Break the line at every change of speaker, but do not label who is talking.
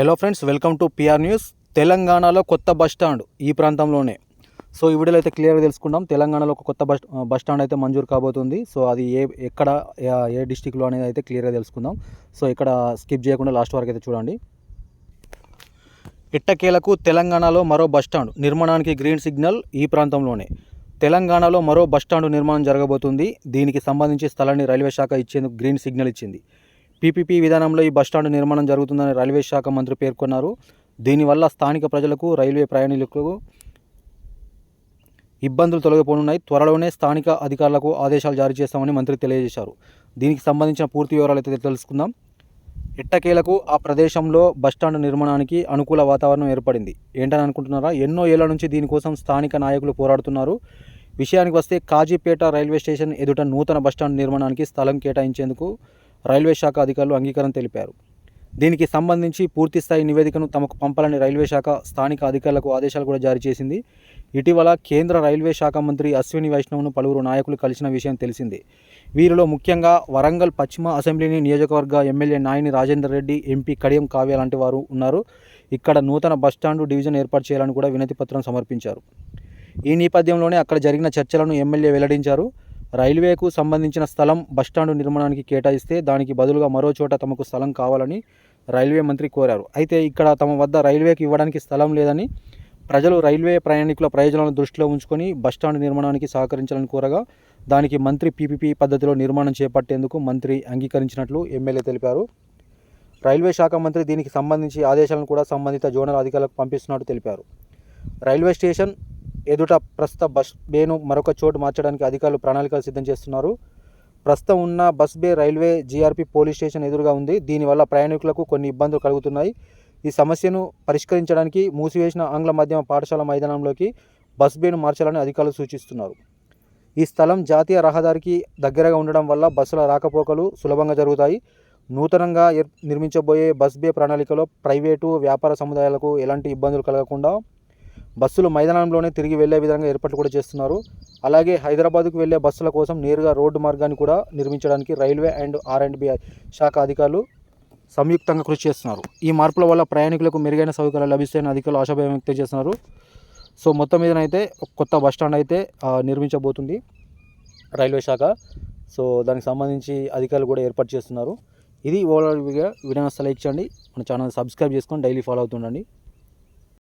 Hello friends welcome to PR news తెలంగాణలో కొత్త bus stand ఈ ప్రాంతంలోనే. సో ఈ వీడియోలో అయితే క్లియర్గా తెలుసుకుందాం. తెలంగాణలో ఒక కొత్త బస్ బస్ స్టాండ్ అయితే మంజూరు కాబోతుంది. సో అది ఏ ఎక్కడ ఏ- ఏ డిస్టిక్లో అనేది అయితే క్లియర్గా తెలుసుకుందాం. సో ఇక్కడ స్కిప్ చేయకుండా లాస్ట్ వరకు అయితే చూడండి. ఇట్టకేలకు తెలంగాణలో మరో బస్టాండ్ నిర్మాణానికి గ్రీన్ సిగ్నల్ ఈ ప్రాంతంలోనే. తెలంగాణలో మరో బస్టాండ్ నిర్మాణం జరగబోతుంది. దీనికి సంబంధించి స్థలాన్ని రైల్వే శాఖ ఇచ్చేందుకు గ్రీన్ సిగ్నల్ ఇచ్చింది. పీపీపీ విధానంలో ఈ బస్టాండ్ నిర్మాణం జరుగుతుందని రైల్వే శాఖ మంత్రి పేర్కొన్నారు. దీనివల్ల స్థానిక ప్రజలకు రైల్వే ప్రయాణికులకు ఇబ్బందులు తొలగిపోనున్నాయి. త్వరలోనే స్థానిక అధికారులకు ఆదేశాలు జారీ చేస్తామని మంత్రి తెలియజేశారు. దీనికి సంబంధించిన పూర్తి వివరాలు అయితే తెలుసుకుందాం. ఎట్టకేలకు ఆ ప్రదేశంలో బస్టాండ్ నిర్మాణానికి అనుకూల వాతావరణం ఏర్పడింది. ఏంటని అనుకుంటున్నారా? ఎన్నో ఏళ్ళ నుంచి దీనికోసం స్థానిక నాయకులు పోరాడుతున్నారు. విషయానికి వస్తే కాజీపేట రైల్వే స్టేషన్ ఎదుట నూతన బస్టాండ్ నిర్మాణానికి స్థలం కేటాయించేందుకు రైల్వే శాఖ అధికారులు అంగీకారం తెలిపారు. దీనికి సంబంధించి పూర్తిస్థాయి నివేదికను తమకు పంపాలని రైల్వే శాఖ స్థానిక అధికారులకు ఆదేశాలు కూడా జారీ చేసింది. ఇటీవల కేంద్ర రైల్వే శాఖ మంత్రి అశ్విని వైష్ణవ్ను పలువురు నాయకులు కలిసిన విషయం తెలిసింది. వీరిలో ముఖ్యంగా వరంగల్ పశ్చిమ అసెంబ్లీని నియోజకవర్గ ఎమ్మెల్యే నాయని రాజేందర్ రెడ్డి ఎంపీ కడియం కావ్య లాంటి వారు ఉన్నారు. ఇక్కడ నూతన బస్టాండు డివిజన్ ఏర్పాటు చేయాలని కూడా వినతిపత్రం సమర్పించారు. ఈ నేపథ్యంలోనే అక్కడ జరిగిన చర్చలను ఎమ్మెల్యే వెల్లడించారు. రైల్వేకు సంబంధించిన స్థలం బస్టాండు నిర్మాణానికి కేటాయిస్తే దానికి బదులుగా మరో చోట తమకు స్థలం కావాలని రైల్వే మంత్రి కోరారు. అయితే ఇక్కడ తమ వద్ద రైల్వేకి ఇవ్వడానికి స్థలం లేదని ప్రజలు రైల్వే ప్రయాణికుల ప్రయోజనాలను దృష్టిలో ఉంచుకొని బస్టాండ్ నిర్మాణానికి సహకరించాలని కోరగా దానికి మంత్రి పీపీపీ పద్ధతిలో నిర్మాణం చేపట్టేందుకు మంత్రి అంగీకరించినట్లు ఎమ్మెల్యే తెలిపారు. రైల్వే శాఖ మంత్రి దీనికి సంబంధించి ఆదేశాలను కూడా సంబంధిత జోనల్ అధికారులకు పంపిస్తున్నట్టు తెలిపారు. రైల్వే స్టేషన్ ఎదుట ప్రస్తుత బస్ బేను మరొక చోటు మార్చడానికి అధికారులు ప్రణాళికలు సిద్ధం చేస్తున్నారు. ప్రస్తుతం ఉన్న bus bay railway GRP police station ఎదురుగా ఉంది. దీనివల్ల ప్రయాణికులకు కొన్ని ఇబ్బందులు కలుగుతున్నాయి. ఈ సమస్యను పరిష్కరించడానికి మూసివేసిన ఆంగ్ల మాధ్యమ పాఠశాల మైదానంలోకి బస్ బేను మార్చాలని అధికారులు సూచిస్తున్నారు. ఈ స్థలం జాతీయ రహదారికి దగ్గరగా ఉండడం వల్ల బస్సుల రాకపోకలు సులభంగా జరుగుతాయి. నూతనంగా నిర్మించబోయే బస్ బే ప్రణాళికలో ప్రైవేటు వ్యాపార సముదాయాలకు ఎలాంటి ఇబ్బందులు కలగకుండా బస్సులు మైదానంలోనే తిరిగి వెళ్ళే విధంగా ఏర్పాట్లు కూడా చేస్తున్నారు. అలాగే హైదరాబాద్కు వెళ్ళే బస్సుల కోసం నేరుగా రోడ్డు మార్గాన్ని కూడా నిర్మించడానికి railway and R and B శాఖ అధికారులు సంయుక్తంగా కృషి చేస్తున్నారు. ఈ మార్పుల వల్ల ప్రయాణికులకు మెరుగైన సౌకర్యాలు లభిస్తాయని అధికారులు ఆశాభావం వ్యక్తం చేస్తున్నారు. సో మొత్తం మీదనైతే కొత్త బస్ స్టాండ్ అయితే నిర్మించబోతుంది రైల్వే శాఖ. సో దానికి సంబంధించి అధికారులు కూడా ఏర్పాటు చేస్తున్నారు. ఇది ఓవరాల్గా వీడియో వీడియో లైక్ చేయండి. మన ఛానల్ సబ్స్క్రైబ్ చేసుకొని డైలీ ఫాలో అవుతుండండి.